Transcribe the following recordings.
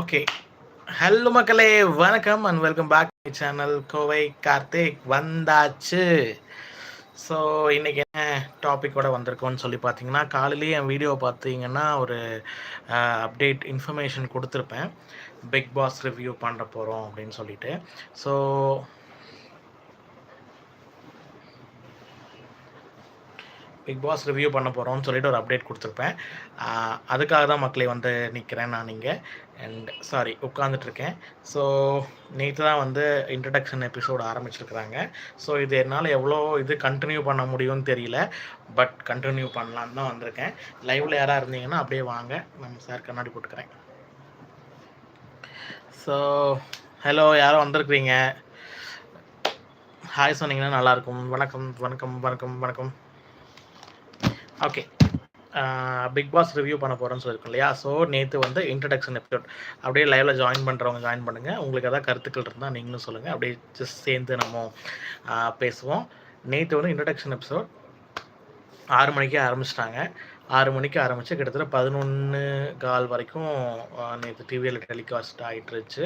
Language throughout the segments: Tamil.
ஓகே ஹலோ மக்களே. வணக்கம் and welcome back my channel Kovai Karthik வந்தாச்சு. ஸோ இன்றைக்கி என்ன டாப்பிக்கோட வந்திருக்கோன்னு சொல்லி பார்த்தீங்கன்னா காலையிலேயே என் வீடியோ பார்த்தீங்கன்னா ஒரு அப்டேட் இன்ஃபர்மேஷன் கொடுத்துருப்பேன். பிக் பாஸ் ரிவ்யூ பண்ண போகிறோம் அப்படின்னு சொல்லிட்டு. ஸோ பிக் பாஸ் ரிவ்யூ பண்ண போகிறோம்னு சொல்லிட்டு ஒரு அப்டேட் கொடுத்துருப்பேன். அதுக்காக தான் மக்களை வந்து நிற்கிறேன் நான் இங்கே. அண்ட் சாரி உட்காந்துட்ருக்கேன் ஸோ நேற்று தான் வந்து இன்ட்ரடக்ஷன் எபிசோடு ஆரம்பிச்சிருக்கிறாங்க. ஸோ இது என்னால் எவ்வளோ இது கண்டினியூ பண்ண முடியும்னு தெரியல. பட் கண்டினியூ பண்ணலான்னு தான் வந்திருக்கேன். லைவில் யாராக இருந்தீங்கன்னா அப்படியே வாங்க. நம்ம சார் கண்ணாடி போட்டுக்கிறேன். ஸோ ஹலோ யாரும் வந்திருக்கிறீங்க? ஹாய் சொன்னீங்கன்னா நல்லாயிருக்கும் வணக்கம் வணக்கம் வணக்கம் வணக்கம். ஓகே பிக் பாஸ் ரிவ்யூ பண்ண போகிறோன்னு சொல்லியிருக்கோம் இல்லையா? ஸோ நேற்று வந்து இன்ட்ரடக்ஷன் எபிசோட் அப்படியே லைவில் ஜாயின் பண்ணுறவங்க ஜாயின் பண்ணுங்கள் உங்களுக்கு எதாவது கருத்துக்கள் இருந்தால் நீங்களும் சொல்லுங்கள் அப்படியே ஜஸ்ட் சேர்ந்து நம்ம பேசுவோம். நேற்று வந்து இன்ட்ரடக்ஷன் எபிசோட் ஆறு மணிக்கே ஆரம்பிச்சிட்டாங்க. ஆறு மணிக்கு ஆரம்பித்து கிட்டத்தட்ட பதினொன்று கால் வரைக்கும் நேற்று டிவியில் டெலிகாஸ்ட் ஆகிட்டு இருந்துச்சு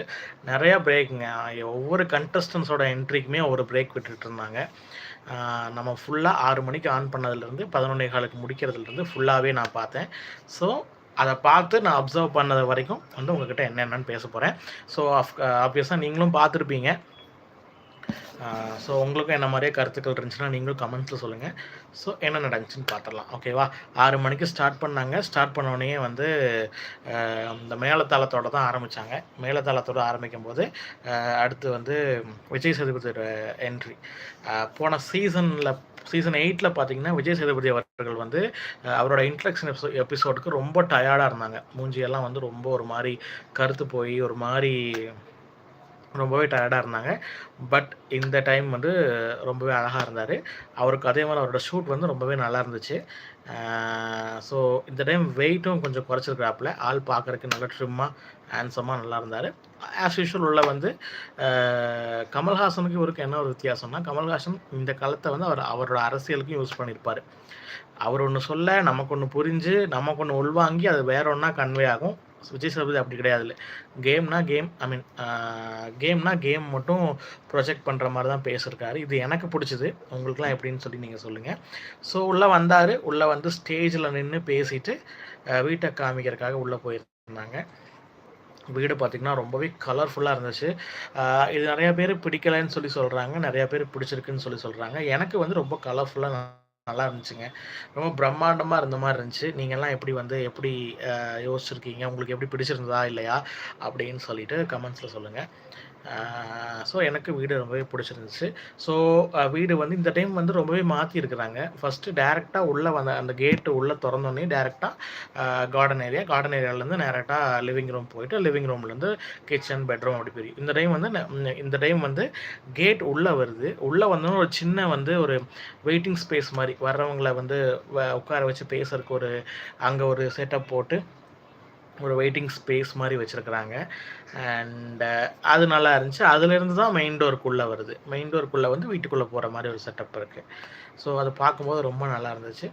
நிறையா பிரேக்குங்க ஒவ்வொரு கண்டஸ்டன்ஸோட என்ட்ரிக்குமே ஒரு பிரேக் விட்டுட்டு இருந்தாங்க. நம்ம ஃபுல்லாக ஆறு மணிக்கு ஆன் பண்ணதுலேருந்து பதினொன்னே காலுக்கு முடிக்கிறதுலேருந்து ஃபுல்லாகவே நான் பார்த்தேன். ஸோ அதை பார்த்து நான் அப்சர்வ் பண்ணது வரைக்கும் வந்து உங்ககிட்ட என்னென்னு பேச போகிறேன் ஸோ ஆப்வியஸாக நீங்களும் பார்த்துருப்பீங்க. ஸோ உங்களுக்கும் என்ன மாதிரியே கருத்துக்கள் இருந்துச்சுன்னா நீங்களும் கமெண்ட்ஸில் சொல்லுங்கள் ஸோ என்ன நடந்துச்சுன்னு பார்த்துடலாம் ஓகேவா ஆறு மணிக்கு ஸ்டார்ட் பண்ணாங்க. ஸ்டார்ட் பண்ணோடனே வந்து இந்த மேலத்தாளத்தோடு தான் ஆரம்பித்தாங்க மேலத்தாளத்தோட ஆரம்பிக்கும் போது அடுத்து வந்து விஜய் சேதுபதியோட என்ட்ரி போன சீசனில் சீசன் எயிட்டில் பார்த்தீங்கன்னா விஜய் சேதுபதி அவர்கள் வந்து அவரோட இன்ட்ரக்ஷன் எபிசோ எபிசோடுக்கு ரொம்ப டயர்டாக இருந்தாங்க. மூஞ்சியெல்லாம் வந்து ரொம்ப ஒரு மாதிரி கருத்து போய் ஒரு மாதிரி ரொம்பவே டயர்டாக இருந்தாங்க. பட் இந்த டைம் வந்து ரொம்பவே அழகாக இருந்தார். அவருக்கு அதே மாதிரி அவரோட ஷூட் வந்து ரொம்பவே நல்லா இருந்துச்சு. ஸோ இந்த டைம் வெயிட்டும் கொஞ்சம் குறைச்சிருக்கிறாப்புல. ஆள் பார்க்குறதுக்கு நல்லா ட்ரிம்மாக ஹேண்ட்ஸமாக நல்லா இருந்தார். ஆஸ் யூஷுவல் உள்ள வந்து கமல்ஹாசனுக்கு இவருக்கு என்ன ஒரு வித்தியாசம்னா கமல்ஹாசன் இந்த காலத்தை வந்து அவர் அவரோட அரசியலுக்கும் யூஸ் பண்ணியிருப்பார் அவர் ஒன்று சொல்ல நமக்கு ஒன்று புரிஞ்சு நமக்கு ஒன்று உள்வாங்கி அது வேற ஒன்றா கன்வே ஆகும். விஜய் சேதுபதி அப்படி கிடையாதுல்ல. கேம்னா கேம் ஐ மீன் கேம்னா கேம் மட்டும் ப்ரொஜெக்ட் பண்ணுற மாதிரி தான் பேசியிருக்காரு இது எனக்கு பிடிச்சது. உங்களுக்குலாம் எப்படின்னு சொல்லி நீங்கள் சொல்லுங்கள் ஸோ உள்ளே வந்தார். உள்ளே வந்து ஸ்டேஜில் நின்று பேசிட்டு வீட்டை காமிக்கிறதுக்காக உள்ளே போயிருந்தாங்க. வீடு பார்த்திங்கன்னா ரொம்பவே கலர்ஃபுல்லாக இருந்துச்சு. இது நிறையா பேர் பிடிக்கலைன்னு சொல்லி சொல்கிறாங்க நிறையா பேர் பிடிச்சிருக்குன்னு சொல்லி சொல்கிறாங்க எனக்கு வந்து ரொம்ப கலர்ஃபுல்லாக நல்லா இருந்துச்சுங்க. ரொம்ப பிரம்மாண்டமாக இருந்த மாதிரி இருந்துச்சு. நீங்கள்லாம் எப்படி வந்து எப்படி யோசிச்சிருக்கீங்க? உங்களுக்கு எப்படி பிடிச்சிருந்ததா இல்லையா? அப்படின்னு சொல்லிட்டு கமெண்ட்ஸில் சொல்லுங்கள் ஸோ எனக்கு வீடு ரொம்பவே பிடிச்சிருந்துச்சு. ஸோ வீடு வந்து இந்த டைம் வந்து ரொம்பவே மாற்றிருக்கிறாங்க ஃபஸ்ட்டு டேரெக்டாக உள்ளே வந்த அந்த கேட்டு உள்ளே திறந்தோடனே டேரெக்டாக கார்டன் ஏரியா கார்டன் ஏரியாவிலேருந்து டேரெக்டாக லிவிங் ரூம் போயிட்டு லிவிங் ரூம்லேருந்து கிச்சன் பெட்ரூம் அப்படி போய் இந்த டைம் வந்து இந்த டைம் வந்து கேட் உள்ளே வருது. உள்ளே வந்தோன்னு ஒரு சின்ன வந்து ஒரு வெயிட்டிங் ஸ்பேஸ் மாதிரி வர்றவங்களை வந்து வ- உட்கார வச்சு பேசுறதுக்கு ஒரு அங்கே ஒரு செட்டப் போட்டு ஒரு வெயிட்டிங் ஸ்பேஸ் மாதிரி வச்சுருக்குறாங்க. அண்டு அது நல்லா இருந்துச்சு. அதுலேருந்து தான் மெயின் டோருக்குள்ளே வருது. மெயின் டோருக்குள்ளே வந்து வீட்டுக்குள்ளே போகிற மாதிரி ஒரு செட்டப் இருக்குது ஸோ அதை பார்க்கும்போது ரொம்ப நல்லா இருந்துச்சு.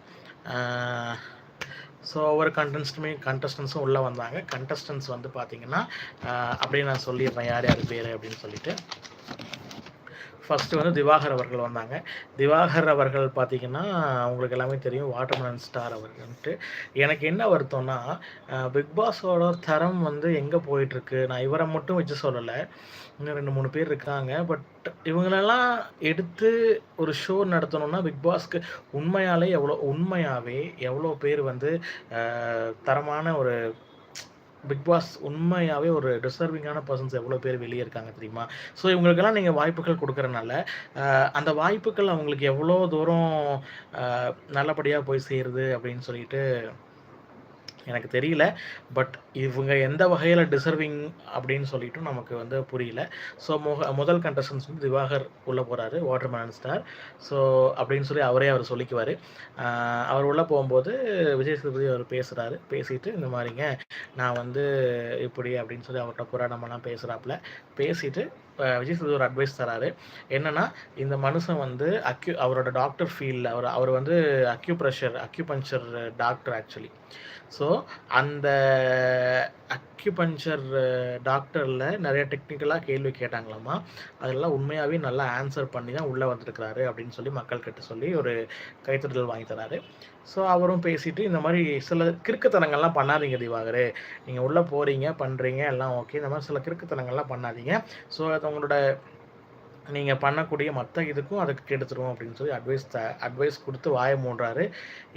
ஸோ ஒவ்வொரு கண்டஸ்ட்டுமே கண்டஸ்டன்ஸும் உள்ளே வந்தாங்க. கண்டஸ்டன்ஸ் வந்து பார்த்திங்கன்னா அப்படியே நான் சொல்லிடுறேன் யார் யார் பேர் அப்படின்னு சொல்லிட்டு. ஃபஸ்ட்டு வந்து திவாகர் அவர்கள் வந்தாங்க. திவாகர் அவர்கள் பார்த்தீங்கன்னா அவங்களுக்கு எல்லாமே தெரியும் வாட்டர்மேன் ஸ்டார் அவர்கள்ன்ட்டு. எனக்கு என்ன வருத்தம்னா பிக் பாஸோட தரம் வந்து எங்கே போயிட்டுருக்கு? நான் இவரை மட்டும் வச்சு சொல்லலை. இன்னும் ரெண்டு மூணு பேர் இருக்காங்க. பட் இவங்களெல்லாம் எடுத்து ஒரு ஷோ நடத்தணும்னா பிக் பாஸ்க்கு உண்மையாலே எவ்வளோ உண்மையாகவே எவ்வளோ பேர் வந்து தரமான ஒரு பிக் பாஸ் உண்மையாகவே ஒரு டிசர்விங்கான பர்சன்ஸ் எவ்வளோ பேர் வெளியே இருக்காங்க தெரியுமா? ஸோ இவங்களுக்கெல்லாம் நீங்கள் வாய்ப்புகள் கொடுக்குறனால அந்த வாய்ப்புகள் அவங்களுக்கு எவ்வளோ தூரம் நல்லபடியாக போய் சேருது அப்படின்னு சொல்லிட்டு எனக்கு தெரியல பட் இவங்க எந்த வகையில் டிசர்விங் அப்படின்னு சொல்லிட்டு நமக்கு வந்து புரியல. ஸோ முக முதல் கண்டஸ்டன்ஸ் வந்து திவாகர் உள்ளே போகிறாரு வாட்டர்மேன் ஸ்டார் ஸோ அப்படின்னு சொல்லி அவரே அவர் சொல்லிக்குவார். அவர் உள்ளே போகும்போது விஜய் சேதுபதி அவர் பேசுகிறாரு பேசிட்டு இந்த மாதிரிங்க நான் வந்து இப்படி அப்படின்னு சொல்லி அவர்கிட்ட புராணமெல்லாம் பேசுகிறாப்புல பேசிட்டு விஜய் சேது ஒரு அட்வைஸ் தராரு. என்னன்னா இந்த மனுஷன் வந்து அக்யூ அவரோட டாக்டர் ஃபீல்டில் அவர் அவர் வந்து acupressure acupuncture doctor actually so அந்த அக்யூபஞ்சர் டாக்டரில் நிறைய டெக்னிக்கலாக கேள்வி கேட்டாங்களாமா? அதெல்லாம் உண்மையாகவே நல்லா ஆன்சர் பண்ணி தான் உள்ளே வந்திருக்கிறாரு அப்படின்னு சொல்லி மக்கள் கிட்ட சொல்லி ஒரு கைத்தட்டல் வாங்கி தராரு. ஸோ அவரும் பேசிட்டு இந்த மாதிரி சில கிறுக்குத்தனங்கள்லாம் பண்ணாதீங்க திவாகரே. நீங்கள் உள்ளே போகிறீங்க பண்ணுறீங்க எல்லாம் ஓகே இந்த மாதிரி சில கிறுக்குத்தனங்கள்லாம் பண்ணாதீங்க. ஸோ அது உங்களோட நீங்கள் பண்ணக்கூடிய மற்ற இதுக்கும் அதுக்கு கெடுத்துருவோம் அப்படின்னு சொல்லி அட்வைஸ் த அட்வைஸ் கொடுத்து வாய மூடுறாரு.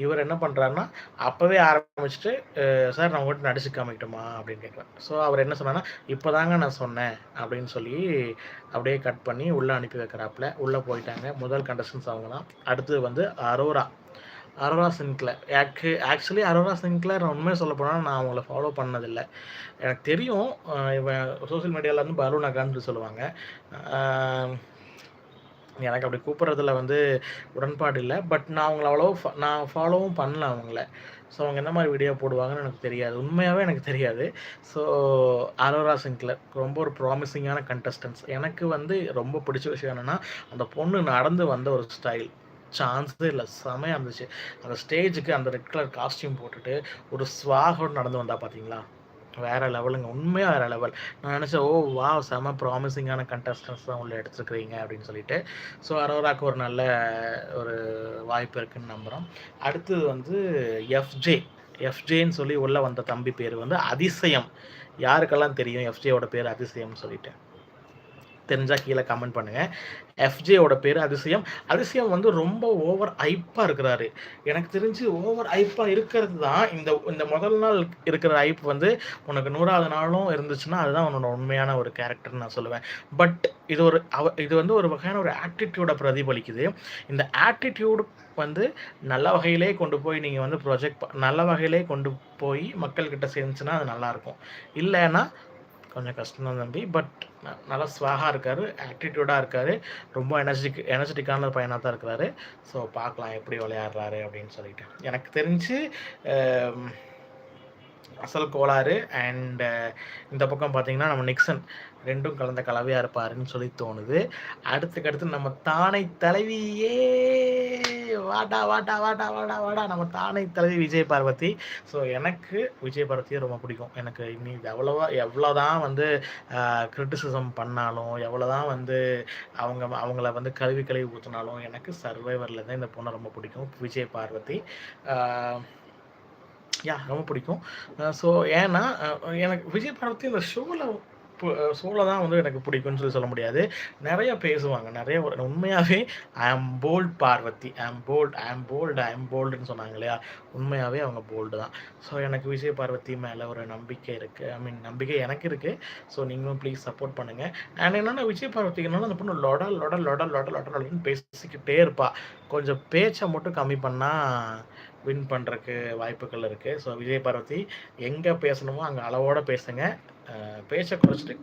இவர் என்ன பண்ணுறாருன்னா அப்போவே ஆரம்பிச்சுட்டு சார் நான் உங்கள்கிட்ட நடிச்சு காமிக்கட்டுமா? அப்படின்னு கேட்குறேன் ஸோ அவர் என்ன சொன்னார்னா இப்போ தாங்க நான் சொன்னேன் அப்படின்னு சொல்லி அப்படியே கட் பண்ணி உள்ளே அனுப்பி வைக்கிறாப்புல. உள்ளே போயிட்டாங்க. முதல் கண்டஸ்டன்ஸ் அவங்க தான் அடுத்தது வந்து அரோரா. அரோரா சின்க்ளர் ஆக்கு ஆக்சுவலி அரோரா சின்க்ளர் நான் உண்மையை சொல்ல போனால் நான் அவங்கள ஃபாலோ பண்ணதில்லை. எனக்கு தெரியும் இவன் சோஷியல் மீடியாவில் வந்து பலூன் அக்கான்னு சொல்லுவாங்க. எனக்கு அப்படி கூப்பிட்றதுல வந்து உடன்பாடு இல்லை. பட் நான் அவங்கள அவ்வளோ ஃப- நான் ஃபாலோவும் பண்ணல அவங்கள. ஸோ அவங்க என்ன மாதிரி வீடியோ போடுவாங்கன்னு எனக்கு தெரியாது. உண்மையாகவே எனக்கு தெரியாது. ஸோ அரோரா சிங்க்லர் ரொம்ப ஒரு ப்ராமிசிங்கான கண்டஸ்டன்ஸ் எனக்கு வந்து ரொம்ப பிடிச்ச விஷயம் என்னென்னா அந்த பொண்ணு நடந்து வந்த ஒரு ஸ்டைல் சான்ஸே இல்லை. செமையாக இருந்துச்சு. அந்த ஸ்டேஜுக்கு அந்த ரெட் கலர் காஸ்டியூம் போட்டுட்டு ஒரு ஸ்வாகோடு நடந்து வந்தா பார்த்தீங்களா வேறு லெவலுங்க. உண்மையாக வேறு லெவல். நான் நினச்சேன் ஓ வா செம ப்ராமிசிங்கான கண்டஸ்டன்ஸ் தான் உள்ள எடுத்துருக்கிறீங்க அப்படின்னு சொல்லிட்டு. ஸோ அரோராக்கு ஒரு நல்ல ஒரு வாய்ப்பு இருக்குன்னு நம்புகிறோம் அடுத்தது வந்து எஃப்ஜே எஃப்ஜேன்னு சொல்லி உள்ளே வந்த தம்பி பேர் வந்து அதிசயம். யாருக்கெல்லாம் தெரியும் எஃப்ஜேயோட பேர் அதிசயம்னு சொல்லிட்டு? தெரிஞ்சால் கீழே கமெண்ட் பண்ணுங்கள் எஃப்ஜேயோட பேர் அதிசயம். அதிசயம் வந்து ரொம்ப ஓவர் ஐப்பாக இருக்கிறாரு. எனக்கு தெரிஞ்சு ஓவர் ஐப்பாக இருக்கிறது தான் இந்த இந்த முதல் நாள் இருக்கிற ஐப் வந்து உனக்கு நூறாவது நாளும் இருந்துச்சுன்னா அதுதான் உன்னோட உண்மையான ஒரு கேரக்டர்னு நான் சொல்லுவேன். பட் இது ஒரு அவ இது வந்து ஒரு வகையான ஒரு ஆட்டிடியூடை பிரதிபலிக்குது. இந்த ஆட்டிடியூடு வந்து நல்ல வகையிலே கொண்டு போய் நீங்கள் வந்து ப்ரொஜெக்ட் நல்ல வகையிலே கொண்டு போய் மக்கள்கிட்ட சேர்ந்துச்சுன்னா அது நல்லாயிருக்கும் இல்லைன்னா கொஞ்சம் கஷ்டம் தான் தம்பி பட் நல்லா ஸ்வாகாக இருக்கார் ஆட்டிடியூடாக இருக்கார் ரொம்ப எனர்ஜிக் எனர்ஜெட்டிக்கான பையனாக தான் இருக்கிறாரு. ஸோ பார்க்கலாம் எப்படி விளையாடுறாரு அப்படின்னு சொல்லிட்டு. எனக்கு தெரிஞ்சு அசல் கோளாறு அண்டு இந்த பக்கம் பார்த்தீங்கன்னா நம்ம நிக்சன். ரெண்டும் கலந்த கலவையாக இருப்பாருன்னு சொல்லி தோணுது. அடுத்துக்கு அடுத்து நம்ம தானை தலைவியே வாடா வாடா வாடா வாடா வாடா. நம்ம தானை தலைவி விஜய் பார்வதி. ஸோ எனக்கு விஜய் பார்வதியை ரொம்ப பிடிக்கும். எனக்கு இனி இது எவ்வளோவா எவ்வளோதான் வந்து கிரிட்டிசிசம் பண்ணாலும் எவ்வளோதான் வந்து அவங்க அவங்கள வந்து கல்வி கழுவி ஊற்றினாலும் எனக்கு சர்வைவரில் தான் இந்த பொண்ணை ரொம்ப பிடிக்கும். விஜய் பார்வதி. யா ரொம்ப பிடிக்கும். ஸோ ஏன்னா எனக்கு விஜய் பார்வதி இந்த ஷோவில் ஷோவில் தான் வந்து எனக்கு பிடிக்கும்னு சொல்லி சொல்ல முடியாது. நிறைய பேசுவாங்க. நிறைய உண்மையாகவே ஐ ஆம் போல்ட் பார்வதி ஐ ஆம் போல்ட் ஐ ஆம் போல்டு ஐ ஆம் போல்டுன்னு சொன்னாங்க இல்லையா? உண்மையாகவே அவங்க போல்டு தான். ஸோ எனக்கு விஜய் பார்வதி மேலே ஒரு நம்பிக்கை இருக்குது ஐ மீன் நம்பிக்கை எனக்கு இருக்குது ஸோ நீங்களும் ப்ளீஸ் சப்போர்ட் பண்ணுங்கள் அண்ட் என்னென்னா விஜய் பார்வதிக்கு அந்த பொண்ணு லொட லொட லொட லொட லொட லொடன்னு பேசிக்கிட்டே இருப்பா. கொஞ்சம் பேச்சை மட்டும் கம்மி பண்ணால் வின் பண்ணுறக்கு வாய்ப்புகள் இருக்குது ஸோ விஜய் பார்வதி எங்கே பேசணுமோ அங்கே அளவோடு பேசுங்க. பேச்சை குறைச்சிட்டு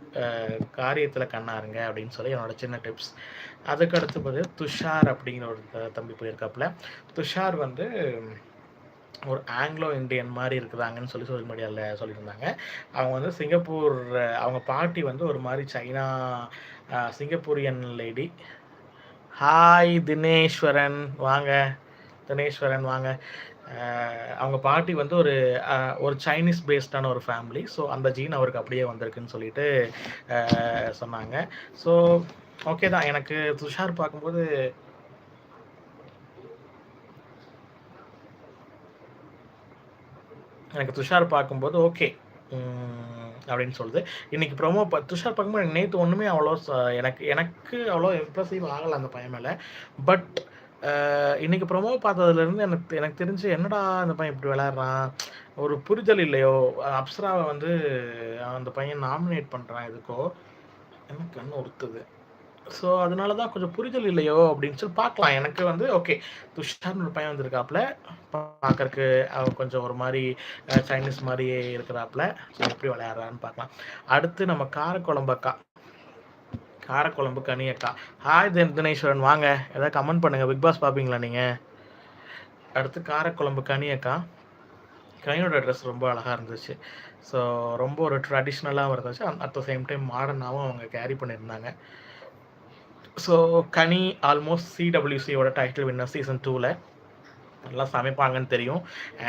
காரியத்தில் கண்ணாருங்க அப்படின்னு சொல்லி என்னோட சின்ன டிப்ஸ் அதுக்கு அடுத்து வந்து துஷார் அப்படிங்கிற ஒரு த- தம்பி போயிருக்காப்புல. துஷார் வந்து ஒரு ஆங்கிலோ இந்தியன் மாதிரி இருக்கிறாங்கன்னு சொல்லி சோஷியல் மீடியாவில் சொல்லியிருந்தாங்க. அவங்க வந்து சிங்கப்பூர் அவங்க பாட்டி வந்து ஒரு மாதிரி China Singaporean lady hi Dineshwaran வாங்க. தினேஸ்வரன் வாங்க. அவங்க பாட்டி வந்து ஒரு ஒரு சைனீஸ் பேஸ்டான ஒரு ஃபேமிலி ஸோ அந்த ஜீன் அவருக்கு அப்படியே வந்திருக்குன்னு சொல்லிட்டு சொன்னாங்க. ஸோ ஓகே தான். எனக்கு துஷார் பார்க்கும்போது எனக்கு துஷார் பார்க்கும்போது ஓகே அப்படின்னு சொல்லுது. இன்னைக்கு ப்ரோமோ துஷார் பார்க்கும்போது எனக்கு நேற்று ஒன்றுமே அவ்வளோ எனக்கு எனக்கு அவ்வளோ இம்ப்ரெசிவ் ஆகலை அந்த பையன் மேலே. பட் இன்னைக்கு ப்ரொமோ பார்த்ததுலேருந்து எனக்கு எனக்கு தெரிஞ்சு என்னடா அந்த பையன் இப்படி விளையாடுறான்? ஒரு புரிதல் இல்லையோ? அப்சராவை வந்து அந்த பையன் நாமினேட் பண்ணுறான் எதுக்கோ? எனக்கு கண்ணு உறுத்துது ஸோ அதனால தான் கொஞ்சம் புரிதல் இல்லையோ? அப்படின்னு சொல்லி பார்க்கலாம். எனக்கு வந்து ஓகே துஷார்னு ஒரு பையன் வந்திருக்காப்புல. பார்க்கறக்கு அவன் கொஞ்சம் ஒரு மாதிரி சைனீஸ் மாதிரியே இருக்கிறாப்புல. ஸோ எப்படி விளையாடுறான்னு பார்க்கலாம். அடுத்து நம்ம காரக்குழம்பக்கா காரக்குழம்பு கனியக்கா. ஹாய் தின் தினேஸ்வரன். வாங்க. ஏதாவது கமெண்ட் பண்ணுங்கள் பிக் பாஸ் பார்ப்பீங்களா நீங்கள் அடுத்து காரக்குழம்பு கனியக்கா. கனியோட ட்ரெஸ் ரொம்ப அழகாக இருந்துச்சு. ஸோ ரொம்ப ஒரு ட்ரெடிஷ்னலாகவும் இருந்துச்சு அட் த சேம் டைம் மாடர்னாகவும் அவங்க கேரி பண்ணியிருந்தாங்க. ஸோ கனி ஆல்மோஸ்ட் சிடபிள்யூசியோட டைட்டில் வின்னர் சீசன் டூவில் நல்லா சமைப்பாங்கன்னு தெரியும்.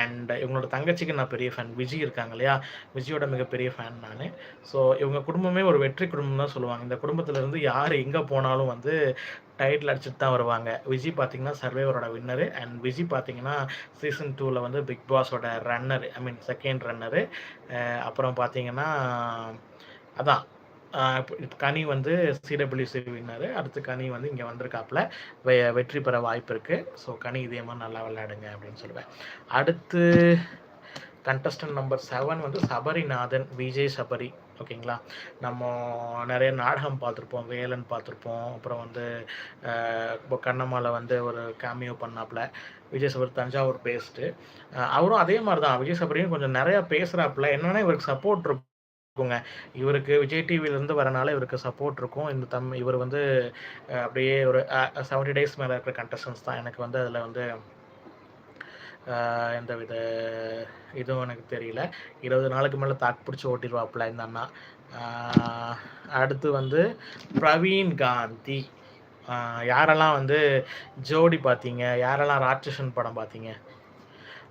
அண்ட் இவங்களோட தங்கச்சிக்கு நான் பெரிய ஃபேன் விஜய் இருக்காங்க இல்லையா? விஜயோட மிகப்பெரிய ஃபேன் நான். ஸோ இவங்க குடும்பமே ஒரு வெற்றி குடும்பம் தான் சொல்லுவாங்க. இந்த குடும்பத்துலேருந்து யார் எங்கே போனாலும் வந்து டைட்டில் அடிச்சுட்டு தான் வருவாங்க. விஜய் பார்த்தீங்கன்னா சர்வேவரோட வின்னரு அண்ட் விஜய் பார்த்தீங்கன்னா சீசன் டூவில் வந்து big பாஸோட runner I mean second runner அப்புறம் பார்த்தீங்கன்னா அதான். கனி வந்து சிடபிள்யூசி வின்னார். அடுத்து கனி வந்து இங்கே வந்திருக்காப்புல. வெ வெற்றி பெற வாய்ப்பு இருக்குது ஸோ கனி இதே மாதிரி நல்லா விளையாடுங்க அப்படின்னு சொல்லுவேன். அடுத்து கண்டஸ்டன்ட் நம்பர் செவன் வந்து சபரிநாதன் விஜய் சபரி. ஓகேங்களா நம்ம நிறைய நாடகம் பார்த்துருப்போம். வேலன் பார்த்துருப்போம். அப்புறம் வந்து இப்போ கண்ணம்மாவில் வந்து ஒரு கேமியோ பண்ணாப்புல. விஜய் சபரி தஞ்சாவூர் பேஸ்ட்டு அவரும் அதே மாதிரி தான். விஜய் சபரியும் கொஞ்சம் நிறையா பேசுகிறாப்புல என்னென்னா இவருக்கு சப்போர்ட் இருக்கும் இருக்குங்க இவருக்கு விஜய் டிவிலேருந்து வரனால இவருக்கு சப்போர்ட் இருக்கும். இந்த தம் இவர் வந்து அப்படியே ஒரு செவன்டி டேஸ் மேலே இருக்கிற கண்டஸ்டன்ஸ் தான். எனக்கு வந்து அதில் வந்து எந்த வித இதுவும் எனக்கு தெரியல. இருபது நாளுக்கு மேலே தாக்கு பிடிச்சி ஓட்டிடுவாப்புல இந்த அண்ணா. அடுத்து வந்து பிரவீன் காந்தி. யாரெல்லாம் வந்து ஜோடி பார்த்தீங்க? யாரெல்லாம் ராட்சசன் படம் பார்த்தீங்க?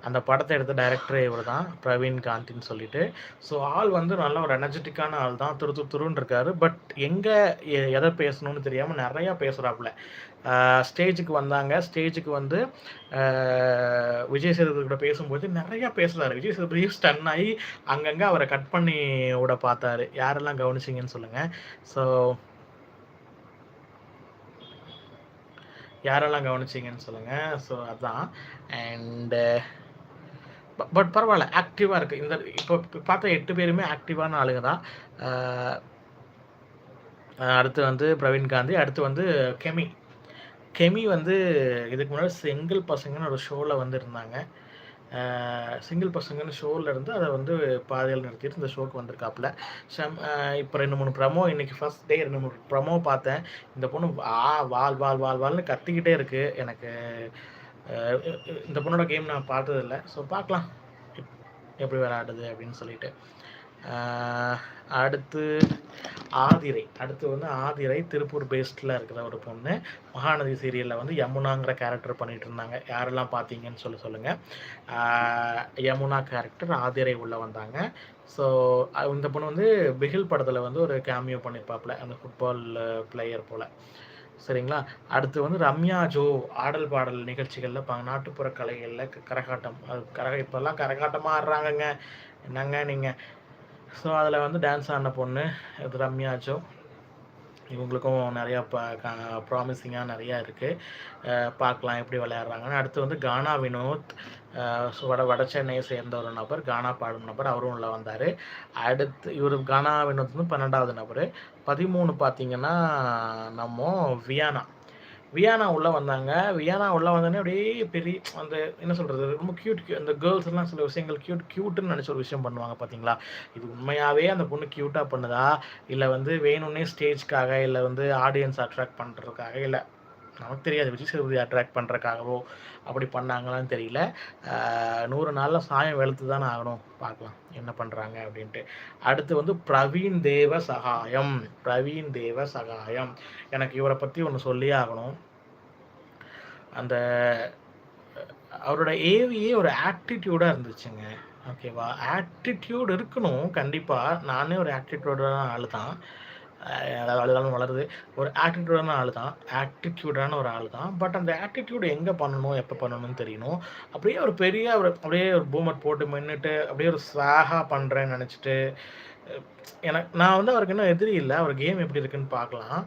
அந்த படத்தை எடுத்த டைரக்டரே இவர் தான் பிரவீன் காந்தின்னு சொல்லிட்டு. ஸோ ஆள் வந்து நல்ல ஒரு எனர்ஜெட்டிக்கான ஆள் தான். துரு துரு துருன்னு இருக்காரு. பட் எங்கே எதை பேசணும்னு தெரியாமல் நிறையா பேசுகிறாப்புல ஸ்டேஜுக்கு வந்தாங்க. ஸ்டேஜுக்கு வந்து விஜய் சேதுபதி கூட பேசும்போது நிறையா பேசுகிறாரு விஜய் சேதுபதி ஸ்டன் ஆகி அங்கங்கே அவரை கட் பண்ணி விட பார்த்தாரு. யாரெல்லாம் கவனிச்சிங்கன்னு சொல்லுங்கள் ஸோ யாரெல்லாம் கவனிச்சிங்கன்னு சொல்லுங்கள் ஸோ அதுதான் அண்டு பட் பரவாயில்ல ஆக்டிவாக இருக்குது இந்த இப்போ பார்த்தா எட்டு பேருமே ஆக்டிவான ஆளுங்க தான். அடுத்து வந்து பிரவீன் காந்தி அடுத்து வந்து கெமி. கெமி வந்து இதுக்கு முன்னாடி சிங்கிள் பசங்கன்னு ஒரு ஷோவில் வந்து இருந்தாங்க சிங்கிள் பசங்கன்னு ஷோவில் இருந்து அதை வந்து பாதையில் நிறுத்திட்டு இந்த ஷோக்கு வந்திருக்காப்புல. ஷம் இப்போ ரெண்டு மூணு ப்ரமோ இன்றைக்கி ஃபஸ்ட் டே ரெண்டு மூணு ப்ரமோ பார்த்தேன். இந்த பொண்ணு ஆ வால் வால் வால் வால்னு கத்திக்கிட்டே இருக்குது எனக்கு இந்த பொண்ணோட கேம் நான் பார்த்ததில்ல. ஸோ பார்க்கலாம். எப்படி விளையாடுது அப்படின்னு சொல்லிட்டு. அடுத்து ஆதிரை. அடுத்து வந்து ஆதிரை திருப்பூர் பேஸ்டில் இருக்கிற ஒரு பொண்ணு. மகாநதி சீரியலில் வந்து யமுனாங்கிற கேரக்டர் பண்ணிகிட்டு இருந்தாங்க. யாரெல்லாம் பார்த்தீங்கன்னு சொல்லி சொல்லுங்கள் யமுனா கேரக்டர் ஆதிரை உள்ளே வந்தாங்க. ஸோ இந்த பொண்ணு வந்து பிகில் படத்தில் வந்து ஒரு கேமியோ பண்ணியிருப்பாப்புல அந்த ஃபுட்பால் பிளேயர் போல். சரிங்களா? அடுத்து வந்து ரம்யா ஜோ ஆடல் பாடல் நிகழ்ச்சிகளில் ப நாட்டுப்புற கலைகளில் கரகாட்டம். அது கரக இப்போல்லாம் கரகாட்டமாக ஆடுறாங்கங்க. என்னங்க நீங்கள் ஸோ அதில் வந்து டான்ஸ் ஆடின பொண்ணு இது ரம்யா ஜோ. இவங்களுக்கும் நிறையா ப ப்ராமிசிங்காக நிறையா இருக்குது பார்க்கலாம் எப்படி விளையாடுறாங்கன்னு. அடுத்து வந்து கானா வினோத் வட வட சென்னையை சேர்ந்த ஒரு நபர் கானா பாடும் நபர். அவரும் உள்ள வந்தார். அடுத்து இவர் கானா வினோத் வந்து பன்னெண்டாவது நபர். பதிமூணு பார்த்தீங்கன்னா நம்ம வியானா. வியானா உள்ளே வந்தாங்க. வியானா உள்ளே வந்தோடனே அப்படியே பெரிய அந்த என்ன சொல்கிறது ரொம்ப க்யூட் அந்த கேர்ள்ஸ் எல்லாம் சில விஷயங்கள் க்யூட் க்யூட்டுன்னு நினச்ச ஒரு விஷயம் பண்ணுவாங்க பார்த்தீங்களா இது உண்மையாகவே அந்த பொண்ணு க்யூட்டாக பண்ணுதா? இல்லை வந்து வேணும்னே ஸ்டேஜ்க்காக இல்லை வந்து ஆடியன்ஸ் அட்ராக்ட் பண்ணுறதுக்காக இல்லை நமக்கு தெரியாது விஜய் சேதுபதி அட்ராக்ட் பண்ணுறக்காகவோ அப்படி பண்ணாங்களான்னு தெரியல. நூறு நாளில் சாயம் வெளுத்து தானே ஆகணும். பார்க்கலாம் என்ன பண்ணுறாங்க அப்படின்ட்டு. அடுத்து வந்து பிரவீன் தேவ சகாயம். பிரவீன் தேவ சகாயம். எனக்கு இவரை பற்றி ஒன்று சொல்லியே ஆகணும். அந்த அவரோட ஏவியே ஒரு ஆட்டிடியூடாக இருந்துச்சுங்க. ஓகேவா ஆட்டிடியூட் இருக்கணும் கண்டிப்பாக நானே ஒரு ஆட்டிடியூடான ஆள் தான் அழுதாலும் வளருது. ஒரு ஆட்டிடியூடான ஆள் தான் ஆட்டிடியூடான ஒரு ஆள் தான் பட் அந்த ஆட்டிடியூட் எங்கே பண்ணணும்? எப்போ பண்ணணும்னு தெரியணும். அப்படியே ஒரு பெரிய ஒரு அப்படியே ஒரு பூமர் போட்டு மின்னுட்டு அப்படியே ஒரு ஸ்வாகாக பண்ணுறேன்னு நினச்சிட்டு எனக்கு நான் வந்து அவருக்கு இன்னும் எதிரி இல்லை. அவர் கேம் எப்படி இருக்குன்னு பார்க்கலாம்.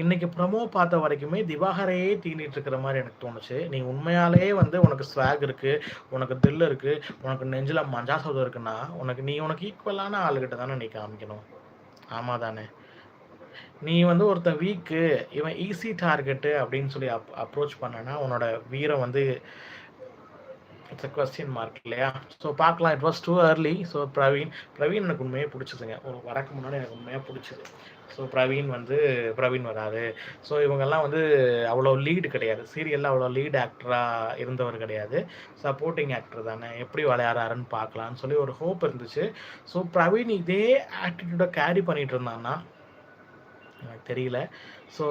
இன்னைக்கு ப்ரமோ பார்த்த வரைக்குமே திவாகரையே தீண்டிட்டு இருக்கிற மாதிரி எனக்கு தோணுச்சு. நீ உண்மையாலேயே வந்து உனக்கு ஸ்வாக் இருக்குது உனக்கு தில் இருக்குது உனக்கு நெஞ்சில் மஞ்சா சோதம் இருக்குன்னா உனக்கு நீ உனக்கு ஈக்குவலான ஆளுகிட்ட தானே நீ காமிக்கணும். ஆமாம் தானே நீ வந்து ஒருத்தன் வீக்கு இவன் ஈஸி டார்கெட்டு அப்படின்னு சொல்லி அப் அப்ரோச் பண்ணனா உன்னோட வீரம் வந்து இட்ஸ் அ கொஸ்டின் மார்க் இல்லையா? ஸோ பார்க்கலாம். It was too early so Praveen Praveen எனக்கு உண்மையாக பிடிச்சதுங்க. ஒரு வரக்கு முன்னாடி எனக்கு உண்மையாக பிடிச்சது. ஸோ பிரவீன் வந்து பிரவீன் வராது ஸோ இவங்கெல்லாம் வந்து அவ்வளோ லீடு கிடையாது. சீரியலில் அவ்வளோ லீட் ஆக்டராக இருந்தவர் கிடையாது. சப்போர்ட்டிங் ஆக்டர் தானே. எப்படி விளையாடுறாருன்னு பார்க்கலான்னு சொல்லி ஒரு ஹோப் இருந்துச்சு. ஸோ பிரவீன் இதே ஆட்டிடியூடை கேரி பண்ணிகிட்டு இருந்தான்னா எனக்கு தெரியல. ஸோ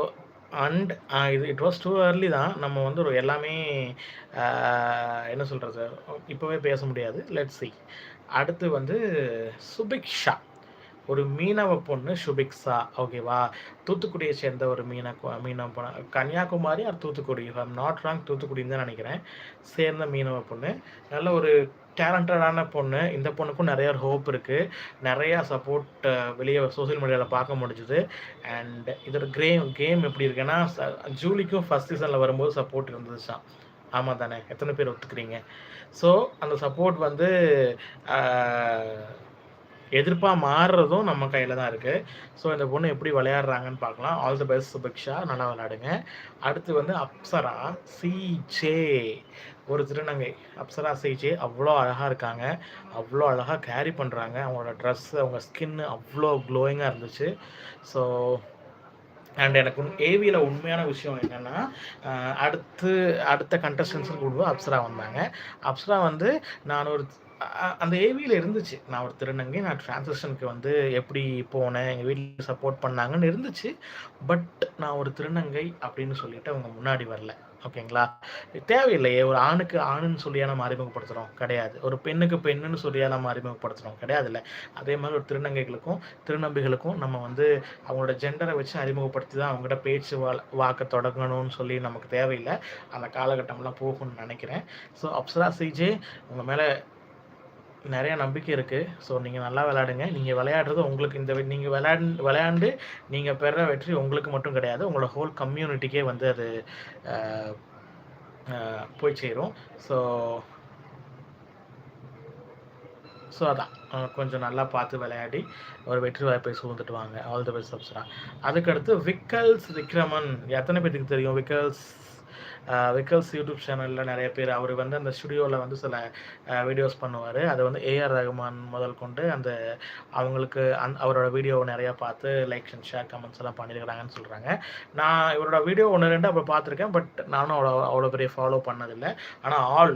அண்ட் uh, இது இட் வாஸ் டூ ஏர்லி தான். நம்ம வந்து ஒரு எல்லாமே uh, என்ன சொல்கிறது இப்போவே பேச முடியாது. லெட் சி அடுத்து வந்து சுபிக்ஷா ஒரு மீனவ பொண்ணு சுபிக்ஸா ஓகேவா? தூத்துக்குடியை சேர்ந்த ஒரு மீன மீனவ பொண்ணு. Kanyakumari or Thoothukudi? I'm not wrong தூத்துக்குடின்னு தான் நினைக்கிறேன். சேர்ந்த மீனவ பொண்ணு. நல்ல ஒரு டேலண்டடான பொண்ணு. இந்த பொண்ணுக்கும் நிறைய ஹோப் இருக்குது நிறையா சப்போர்ட் வெளியே சோஷியல் மீடியாவில் பார்க்க முடிஞ்சுது. அண்ட் இதோட கேம் கேம் எப்படி இருக்குன்னா ஜூலிக்கும் ஃபஸ்ட் சீசனில் வரும்போது சப்போர்ட் இருந்துச்சான் ஆமாம் தானே. எத்தனை பேர் ஒத்துக்கிறீங்க? ஸோ அந்த சப்போர்ட் வந்து எதிர்ப்பாக மாறுறதும் நம்ம கையில் தான் இருக்குது ஸோ இந்த பொண்ணு எப்படி விளையாடுறாங்கன்னு பார்க்கலாம். All the best Subiksha. நல்லா விளையாடுங்க. அடுத்து வந்து அப்சரா சிஜே ஒரு திருநங்கை. அப்சரா சிஜே அவ்வளோ அழகாக இருக்காங்க. அவ்வளோ அழகாக கேரி பண்ணுறாங்க அவங்களோட ட்ரெஸ் அவங்க ஸ்கின்னு அவ்வளோ க்ளோயிங்காக இருந்துச்சு. ஸோ அண்ட் எனக்கு ஏவியில் உண்மையான விஷயம் என்னென்னா அடுத்து அடுத்த கண்டஸ்டன்ஸும் கூடுவோம் அப்சரா வந்தாங்க. அப்சரா வந்து நான் ஒரு அந்த ஏவியில் இருந்துச்சு. நான் ஒரு திருநங்கை நான் டிரான்சிஷனுக்கு வந்து எப்படி போனேன் எங்கள் வீட்டில் சப்போர்ட் பண்ணாங்கன்னு இருந்துச்சு. பட் நான் ஒரு திருநங்கை அப்படின்னு சொல்லிட்டு அவங்க முன்னாடி வரல. ஓகேங்களா? தேவையில்லையே ஒரு ஆணுக்கு ஆணுன்னு சொல்லியா நம்ம அறிமுகப்படுத்துகிறோம் கிடையாது. ஒரு பெண்ணுக்கு பெண்ணுன்னு சொல்லியா நம்ம அறிமுகப்படுத்துகிறோம் கிடையாதுல்ல. அதே மாதிரி ஒரு திருநங்கைகளுக்கும் திருநம்பிகளுக்கும் நம்ம வந்து அவங்களோட ஜெண்டரை வச்சு அறிமுகப்படுத்தி தான் அவங்ககிட்ட பேச்சு வா வாக்க தொடங்கணும்னு சொல்லி நமக்கு தேவையில்லை. அந்த காலகட்டம்லாம் போகும்னு நினைக்கிறேன். ஸோ அப்சரா சிஜே உங்கள் மேலே நிறைய நம்பிக்கை இருக்குது ஸோ நீங்கள் நல்லா விளையாடுங்க. நீங்கள் விளையாடுறது உங்களுக்கு இந்த நீங்கள் விளையாடு விளையாண்டு நீங்கள் பெற வெற்றி உங்களுக்கு மட்டும் கிடையாது. உங்களோட ஹோல் கம்யூனிட்டிக்கே வந்து அது போய் சேரும். ஸோ ஸோ அதான். கொஞ்சம் நல்லா பார்த்து விளையாடி ஒரு வெற்றி வாய்ப்பை சூழ்ந்துட்டு வாங்க. All the best Apsara. அதுக்கடுத்து விக்கல்ஸ் விக்ரமன். எத்தனை பேருக்கு தெரியும் விக்கல்ஸ்? விக்கல்ஸ் யூடியூப் சேனலில் நிறைய பேர் அவர் வந்து அந்த ஸ்டுடியோவில் வந்து சில வீடியோஸ் பண்ணுவார். அது வந்து ஏஆர் ரகுமான் முதல் கொண்டு அந்த அவங்களுக்கு அந் அவரோட வீடியோவை நிறையா பார்த்து லைக்ஸ் அண்ட் ஷேர் கமெண்ட்ஸ் எல்லாம் பண்ணியிருக்கிறாங்கன்னு சொல்கிறாங்க நான் இவரோட வீடியோ ஒன்று ரெண்டு அப்போ பார்த்துருக்கேன் பட் நானும் அவ்வளோ அவ்வளோ பெரிய ஃபாலோ பண்ணதில்லை. ஆனால் ஆல்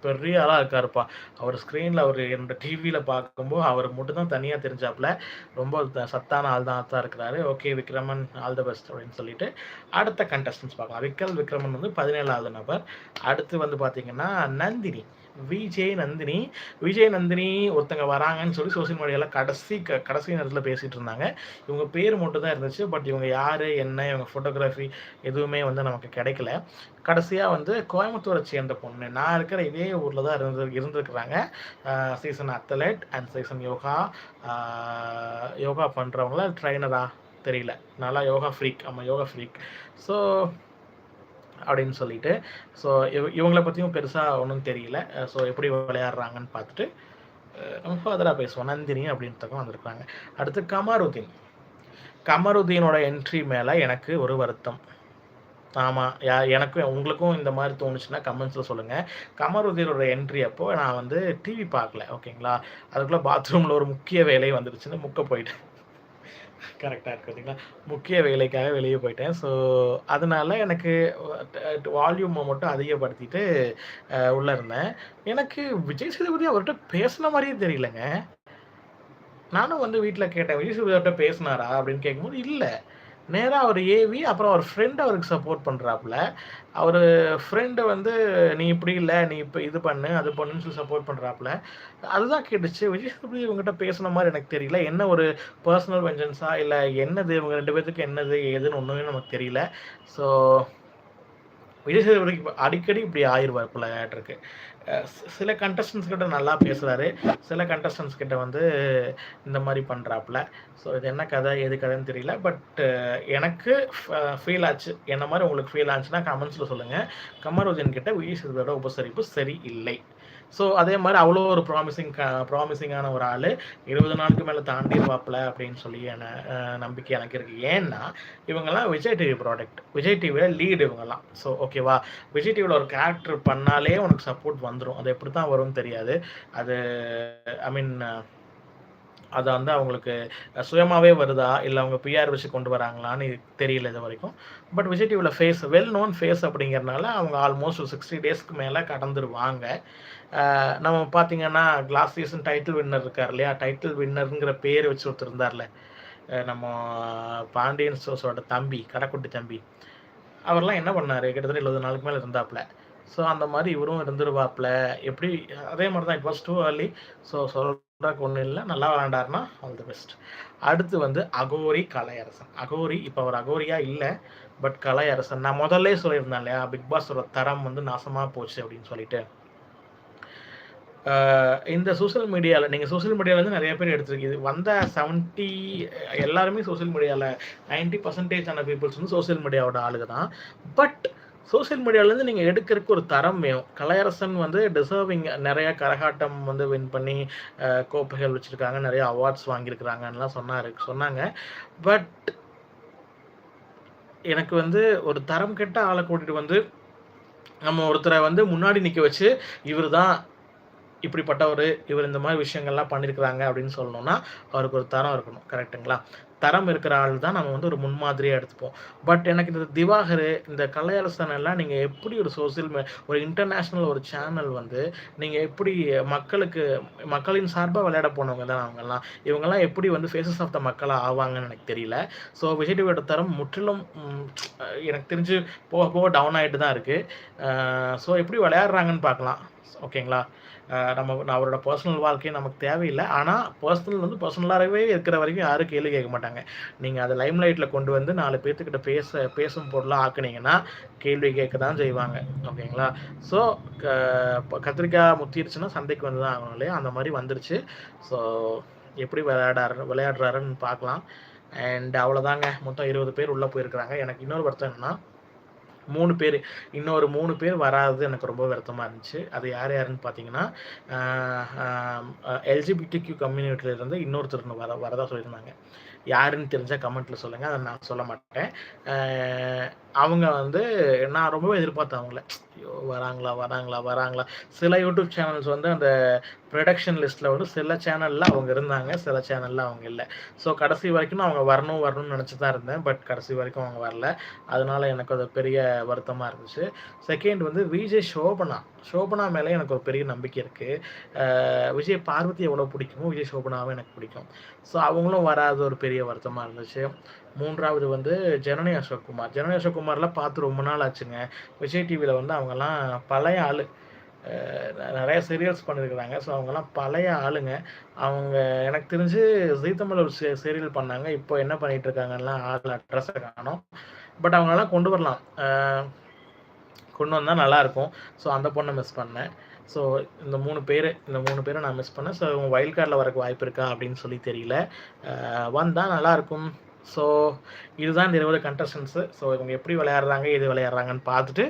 பெரிய ஆளாக இருக்காருப்பா. அவர் ஸ்க்ரீனில் அவர் என்னோட டிவியில் பார்க்கும்போது அவர் மட்டும் தான் தனியாக தெரிஞ்சாப்புல. ரொம்ப த- சத்தான ஆள் தான் தான் இருக்கிறாரு. Okay Vikraman all the best அப்படின்னு சொல்லிட்டு அடுத்த கண்டஸ்டன்ஸ் பார்க்கலாம். விக்கல் விக்ரமன் வந்து பதினேழாவது நபர். அடுத்து வந்து பார்த்தீங்கன்னா நந்தினி விஜய் நந்தினி. விஜய் நந்தினி ஒருத்தங்க வராங்கன்னு சொல்லி சோஷியல் மீடியாவில் கடைசி க கடைசி நேரத்தில் பேசிகிட்டு இருந்தாங்க. இவங்க பேர் மட்டும் தான் இருந்துச்சு. பட் இவங்க யார் என்ன இவங்க ஃபோட்டோகிராஃபி எதுவுமே வந்து நமக்கு கிடைக்கல. கடைசியாக வந்து கோயம்புத்தூரை சேர்ந்த பொண்ணு. நான் இருக்கிற இதே ஊரில் தான் இருந்து இருந்திருக்கிறாங்க. Season athlete and season yoga yoga பண்ணுறவங்கள ட்ரைனரா தெரியல. நல்லா யோகா ஃப்ரீக் ஆமாம் யோகா ஃப்ரீக் ஸோ அப்படின்னு சொல்லிட்டு ஸோ இவ இவங்களை பற்றியும் பெருசாக ஒன்றும் தெரியல. ஸோ எப்படி விளையாடுறாங்கன்னு பார்த்துட்டு ரொம்ப நம்ம ஃபர்தராக பேசுவோம். நந்தினி அப்படின்றதுக்கும் வந்திருக்காங்க அடுத்து கமருதீன். கமருதீனோட என்ட்ரி மேலே எனக்கு ஒரு வருத்தம். ஆமாம் யா எனக்கும் உங்களுக்கும் இந்த மாதிரி தோணுச்சுன்னா கமெண்ட்ஸில் சொல்லுங்கள் கமருதீரோட என்ட்ரி அப்போ நான் வந்து டிவி பார்க்கல ஓகேங்களா? அதுக்குள்ளே பாத்ரூமில் ஒரு முக்கிய வேலை வந்துருச்சுன்னு முக்க போயிட்டேன். கரெக்டாக இருக்கு பார்த்தீங்களா முக்கிய வேலைக்காக வெளியே போயிட்டேன். ஸோ அதனால எனக்கு வால்யூமை மட்டும் அதிகப்படுத்திட்டு உள்ளே இருந்தேன். எனக்கு விஜய் சேதுபதி அவர்கிட்ட பேசின மாதிரியே தெரியலங்க. நானும் வந்து வீட்டில் கேட்டேன் விஜய் சேதுபதி அவர்கிட்ட பேசினாரா? அப்படின்னு கேட்கும்போது இல்லை. நேராக அவர் ஏவி அப்புறம் அவர் ஃப்ரெண்ட் அவருக்கு சப்போர்ட் பண்ணுறாப்புல அவர் ஃப்ரெண்டு வந்து நீ இப்படி இல்லை நீ இப்போ இது பண்ணு அது பண்ணுன்னு சொல்லி சப்போர்ட் பண்ணுறாப்புல அதுதான் கேட்டுச்சு. விஜய் சேதுபதி இவங்ககிட்ட பேசுன மாதிரி எனக்கு தெரியல. என்ன ஒரு பர்சனல் வெஞ்சன்ஸா இல்லை என்னது? இவங்க ரெண்டு பேர்த்துக்கு என்னது? ஏதுன்னு ஒன்றுமே நமக்கு தெரியல. ஸோ விஜய் சேதுபதிக்கு அடிக்கடி இப்படி ஆயிடுவார் போல இருக்கு சில கண்டஸ்டன்ஸ் கிட்ட நல்லா பேசுறாரு. சில கண்டஸ்டன்ஸ் கிட்ட வந்து இந்த மாதிரி பண்றாப்புல. ஸோ இது என்ன கதை எது கதைன்னு தெரியல. பட் எனக்கு ஃபீல் ஆச்சு. என்ன மாதிரி உங்களுக்கு ஃபீல் ஆச்சுன்னா கமெண்ட்ஸில் சொல்லுங்கள் கமரோஜன் கிட்ட விஜய் சேதுபதியோட உபசரிப்பு சரி இல்லை ஸோ அதே மாதிரி அவ்வளோ ஒரு ப்ராமிசிங் ப்ராமிசிங்கான ஒரு ஆள். இருபது நாளுக்கு மேலே தாண்டிடுவாப்பில் அப்படின்னு சொல்லி என நம்பிக்கை எனக்கு இருக்குது ஏன்னா இவங்கெல்லாம் விஜய் டிவி ப்ராடக்ட் விஜய் டிவியில் லீடு இவங்கெல்லாம். ஸோ ஓகேவா விஜய் டிவியில் ஒரு கேரக்டர் பண்ணாலே உனக்கு சப்போர்ட் வந்துடும் அது எப்படி தான் வரும்னு தெரியாது. அது ஐ மீன் அது வந்து அவங்களுக்கு சுயமாகவே வருதா? இல்லை அவங்க பிஆர் வச்சு கொண்டு வராங்களான்னு தெரியல இது வரைக்கும். பட் விஜய் டிவியில் ஃபேஸ் வெல் நோன் ஃபேஸ் அப்படிங்கிறனால அவங்க ஆல்மோஸ்ட் ஒரு சிக்ஸ்டி டேஸ்க்கு மேலே கடந்துருவாங்க. நம்ம பார்த்தீங்கன்னா கிளாஸ் சீசன் டைட்டில் வின்னர் இருக்கார் இல்லையா? டைட்டில் வின்னருங்கிற பேர் வச்சு ஒருத்தர் இருந்தார்ல. நம்ம பாண்டியன் சோஸோட தம்பி கடைக்குட்டி தம்பி. அவர்லாம் என்ன பண்ணார்? கிட்டத்தட்ட எழுபது நாளுக்கு மேலே இருந்தாப்புல. ஸோ அந்த மாதிரி இவரும் இருந்துருவாப்ல எப்படி அதே மாதிரி தான் it was too early so சொல்கிறக்கு ஒன்றும் இல்லை. நல்லா விளாண்டாருன்னா ஆல் தி பெஸ்ட் அடுத்து வந்து அகோரி கலையரசன். அகோரி இப்போ அவர் அகோரியா இல்லை பட் கலையரசன். நான் முதல்ல சொல்லியிருந்தேன் இல்லையா பிக் பாஸோட தரம் வந்து நாசமாக போச்சு அப்படின்னு சொல்லிட்டு. இந்த சோசியல் மீடியாவில் நீங்கள் சோசியல் மீடியாவிலேருந்து நிறைய பேர் எடுத்துருக்கீது வந்த செவன்ட்டி எல்லாருமே சோசியல் மீடியாவில் நைன்ட்டி பர்சன்டேஜ் ஆன பீப்புள்ஸ் வந்து சோசியல் மீடியாவோட ஆளுங்க தான் பட் சோசியல் மீடியாவிலேருந்து நீங்கள் எடுக்கிறதுக்கு ஒரு தரம் வேணும். கலையரசன் வந்து டிசர்விங் நிறையா கரகாட்டம் வந்து வின் பண்ணி கோப்பைகள் வச்சுருக்காங்க. நிறைய அவார்ட்ஸ் வாங்கியிருக்கிறாங்கன்னெலாம் சொன்னார் சொன்னாங்க. பட் எனக்கு வந்து ஒரு தரம் கெட்ட ஆளை கூட்டிகிட்டு வந்து நம்ம ஒருத்தரை வந்து முன்னாடி நிற்க வச்சு இவர் தான் இப்படிப்பட்டவர் இவர் இந்த மாதிரி விஷயங்கள்லாம் பண்ணியிருக்கிறாங்க அப்படின்னு சொல்லணும்னா அவருக்கு ஒரு தரம் இருக்கணும். கரெக்டுங்களா தரம் இருக்கிற ஆள் தான் நம்ம வந்து ஒரு முன்மாதிரியாக எடுத்துப்போம். பட் எனக்கு இந்த திவாகர் இந்த கலையரசன் எல்லாம் நீங்கள் எப்படி ஒரு சோசியல் ஒரு இன்டர்நேஷ்னல் ஒரு சேனல் வந்து நீங்கள் எப்படி மக்களுக்கு மக்களின் சார்பாக விளையாட போனவங்க தான் அவங்கெல்லாம். இவங்கெல்லாம் எப்படி வந்து ஃபேஸஸ் ஆஃப் த மக்களாக ஆவாங்கன்னு எனக்கு தெரியல. ஸோ விஜய் டிவியோட தரம் முற்றிலும் எனக்கு தெரிஞ்சு போக போக டவுன் ஆகிட்டு தான் இருக்குது ஸோ எப்படி விளையாடுறாங்கன்னு பார்க்கலாம். ஓகேங்களா? நம்ம அவரோட பர்சனல் வாழ்க்கையும் நமக்கு தேவையில்லை. ஆனால் பர்சனல் வந்து பர்சனலாகவே இருக்கிற வரைக்கும் யாரும் கேள்வி கேட்க மாட்டாங்க. நீங்கள் அதை லைம் லைட்டில் கொண்டு வந்து நாலு பேர்த்துக்கிட்ட பேச பேசும் பொருளாக ஆக்குனீங்கன்னா கேள்வி கேட்க தான் செய்வாங்க. ஓகேங்களா? ஸோ கத்திரிக்காய் முத்திருச்சுன்னா சந்தைக்கு வந்து தான் ஆகணும் இல்லையா? அந்த மாதிரி வந்துருச்சு. ஸோ எப்படி விளையாடாரு விளையாடுறாருன்னு பார்க்கலாம். அண்ட் அவ்வளோதாங்க மொத்தம் இருபது பேர் உள்ளே போயிருக்கிறாங்க. எனக்கு இன்னொரு வருத்தம் என்னன்னா மூணு பேர் இன்னொரு மூணு பேர் வராது எனக்கு ரொம்ப வருத்தமாக இருந்துச்சு. அது யார் யாருன்னு பார்த்தீங்கன்னா எல்ஜிபிடி கியூ கம்யூனிட்டியிலேருந்து இன்னொருத்தர் வர வரதா சொல்லியிருந்தாங்க. யாருன்னு தெரிஞ்சால் கமெண்ட்டில் சொல்லுங்கள் அதை நான் சொல்ல மாட்டேன். அவங்க வந்து நான் ரொம்பவே எதிர்பார்த்தேன் அவங்கள. ஐயோ வராங்களா வராங்களா வராங்களா. சில யூடியூப் சேனல்ஸ் வந்து அந்த ப்ரொடக்ஷன் லிஸ்ட்டில் வந்து சில சேனலில் அவங்க இருந்தாங்க சில சேனலில் அவங்க இல்லை. ஸோ கடைசி வரைக்கும் அவங்க வரணும் வரணும்னு நினச்சி தான் இருந்தேன். பட் கடைசி வரைக்கும் அவங்க வரல. அதனால் எனக்கு அது பெரிய வருத்தமாக இருந்துச்சு. செகண்ட் வந்து விஜய் சோபனா சோபனா மேலே எனக்கு ஒரு பெரிய நம்பிக்கை இருக்குது விஜய் பார்வதி எவ்வளோ பிடிக்குமோ விஜய் சோபனாவும் எனக்கு பிடிக்கும். ஸோ அவங்களும் வராது ஒரு பெரிய வருத்தமாக இருந்துச்சு. மூன்றாவது வந்து ஜனனி அசோக்குமார். ஜனனி அசோக்குமார்லாம் பார்த்து ரொம்ப நாள் ஆச்சுங்க. விஜய் டிவியில் வந்து அவங்கெல்லாம் பழைய ஆள். நிறைய சீரியல்ஸ் பண்ணியிருக்கிறாங்க ஸோ அவங்கெல்லாம் பழைய ஆளுங்க. அவங்க எனக்கு தெரிஞ்சு ஜீ தமிழ் ஒரு சீரியல் பண்ணாங்க. இப்போ என்ன பண்ணிகிட்டு இருக்காங்கலாம் ஆள் அட்ரஸை காணும். பட் அவங்களெல்லாம் கொண்டு வரலாம். கொண்டு வந்தால் நல்லாயிருக்கும். ஸோ அந்த பொண்ணை மிஸ் பண்ணேன். ஸோ இந்த மூணு பேர் இந்த மூணு பேரை நான் மிஸ் பண்ணேன். ஸோ இவங்க வைல்ட் கார்டில் வரக்கு வாய்ப்பு இருக்கா அப்படின்னு சொல்லி தெரியல. வந்தால் நல்லாயிருக்கும். ஸோ இதுதான் இந்த இருபது கண்டஸ்டன்ஸு ஸோ இவங்க எப்படி விளையாடுறாங்க எது விளையாடுறாங்கன்னு பார்த்துட்டு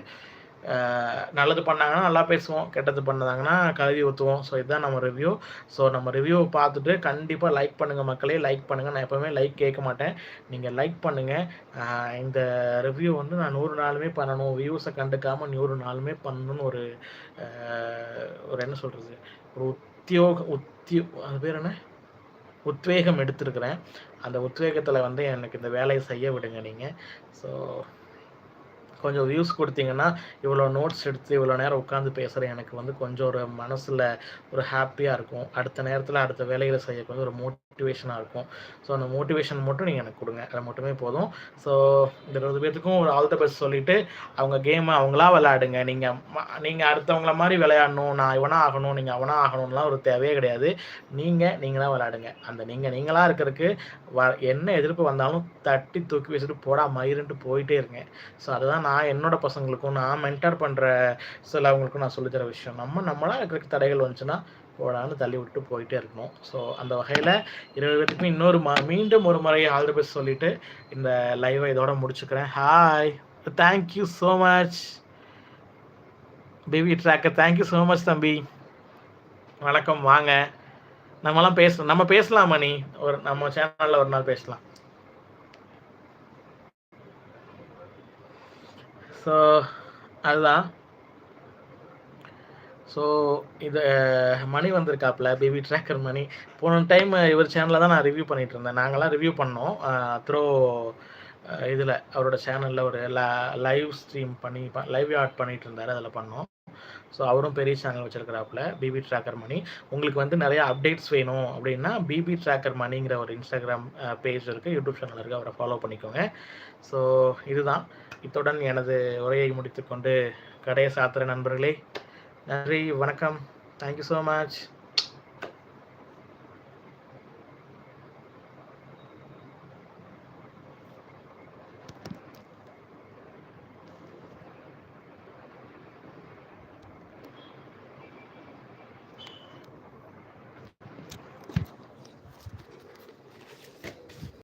நல்லது பண்ணாங்கன்னா நல்லா பேசுவோம் கெட்டது பண்ணதாங்கன்னா கழுவி ஊற்றுவோம் ஸோ இதுதான் நம்ம ரிவ்யூ ஸோ நம்ம ரிவ்யூவை பார்த்துட்டு கண்டிப்பாக லைக் பண்ணுங்கள் மக்களே லைக் பண்ணுங்கள் நான் எப்போவுமே லைக் கேட்க மாட்டேன். நீங்கள் லைக் பண்ணுங்கள் இந்த ரிவ்யூ வந்து நான் நூறு நாளுமே பண்ணணும். வியூஸை கண்டுக்காமல் நூறு நாளுமே பண்ணணும்னு ஒரு ஒரு என்ன சொல்கிறது ஒரு உத்தியோக உத்தியோ அது பேர் என்ன? உத்வேகம் எடுத்திருக்கிறேன். அந்த உத்வேகத்தில் வந்து எனக்கு இந்த வேலையை செய்ய விடுங்க நீங்கள் ஸோ கொஞ்சம் வியூஸ் கொடுத்தீங்கன்னா இவ்வளோ நோட்ஸ் எடுத்து இவ்வளோ நேரம் உட்காந்து பேசுகிறேன் எனக்கு வந்து கொஞ்சம் ஒரு மனசில் ஒரு ஹாப்பியாக இருக்கும். அடுத்த நேரத்தில் அடுத்த வேலைகளை செய்ய கொஞ்சம் ஒரு மோட்டிவேஷனாக இருக்கும். ஸோ அந்த மோட்டிவேஷன் மட்டும் நீங்கள் எனக்கு கொடுங்க. அது மட்டுமே போதும். ஸோ இந்த இருபது பேர்த்துக்கும் ஒரு ஆல் த பெஸ்ட் சொல்லிவிட்டு அவங்க கேமை அவங்களா விளையாடுங்க. நீங்கள் நீங்கள் அடுத்தவங்கள மாதிரி விளையாடணும். நான் இவனாக ஆகணும் நீங்கள் அவனாக ஆகணும்லாம் ஒரு தேவையே கிடையாது. நீங்கள் நீங்களாக விளையாடுங்க. அந்த நீங்கள் நீங்களாக இருக்கிறதுக்கு வ என்ன எதிர்ப்பு வந்தாலும் தட்டி தூக்கி வச்சுட்டு போடா மயிருன்ட்டு போயிட்டே இருங்க. ஸோ அதுதான் நான் என்னோட பசங்களுக்கும் நான் மென்டர் பண்ணுற சிலவங்களுக்கும் நான் சொல்லித்தர விஷயம். நம்ம நம்மளாக இருக்கிறதுக்கு தடைகள் வந்துச்சுன்னா போடான்னு தள்ளி விட்டு போயிட்டே இருக்கணும். ஸோ அந்த வகையில் இருபது பேத்துக்கும் இன்னொரு மா மீண்டும் ஒரு முறை ஆல் தி பெஸ்ட் சொல்லிவிட்டு இந்த லைவை இதோட முடிச்சுக்கிறேன். Hi thank you so much baby tracker thank you so much தம்பி. வணக்கம் வாங்க. நம்மலாம் பேச நம்ம பேசலாம் மணி ஒரு நம்ம சேனலில் ஒரு நாள் பேசலாம். ஸோ அதுதான். ஸோ இது மணி வந்திருக்காப்புல பேபி ட்ராக்கர் மணி. போன டைம் இவர் சேனலில் தான் நான் ரிவ்யூ பண்ணிகிட்டு இருந்தேன். நாங்களாம் ரிவ்யூ பண்ணோம். த்ரோ இதில் அவரோட சேனலில் ஒரு லைவ் ஸ்ட்ரீம் பண்ணி லைவ் ஆட் பண்ணிகிட்டு இருந்தார். அதில் பண்ணோம். ஸோ அவரும் பெரிய சேனல் வச்சுருக்கிறாப்புல பிபி ட்ராக்கர் மணி. உங்களுக்கு வந்து நிறைய அப்டேட்ஸ் வேணும் அப்படின்னா பிபி ட்ராக்கர் மணிங்கிற ஒரு இன்ஸ்டாகிராம் பேஜ் இருக்குது யூடியூப் சேனல் இருக்குது அவரை ஃபாலோ பண்ணிக்கோங்க. ஸோ இதுதான். இத்துடன் எனது உரையை முடித்துக்கொண்டு கடையை சாத்துற நண்பர்களே நன்றி வணக்கம். Thank you so much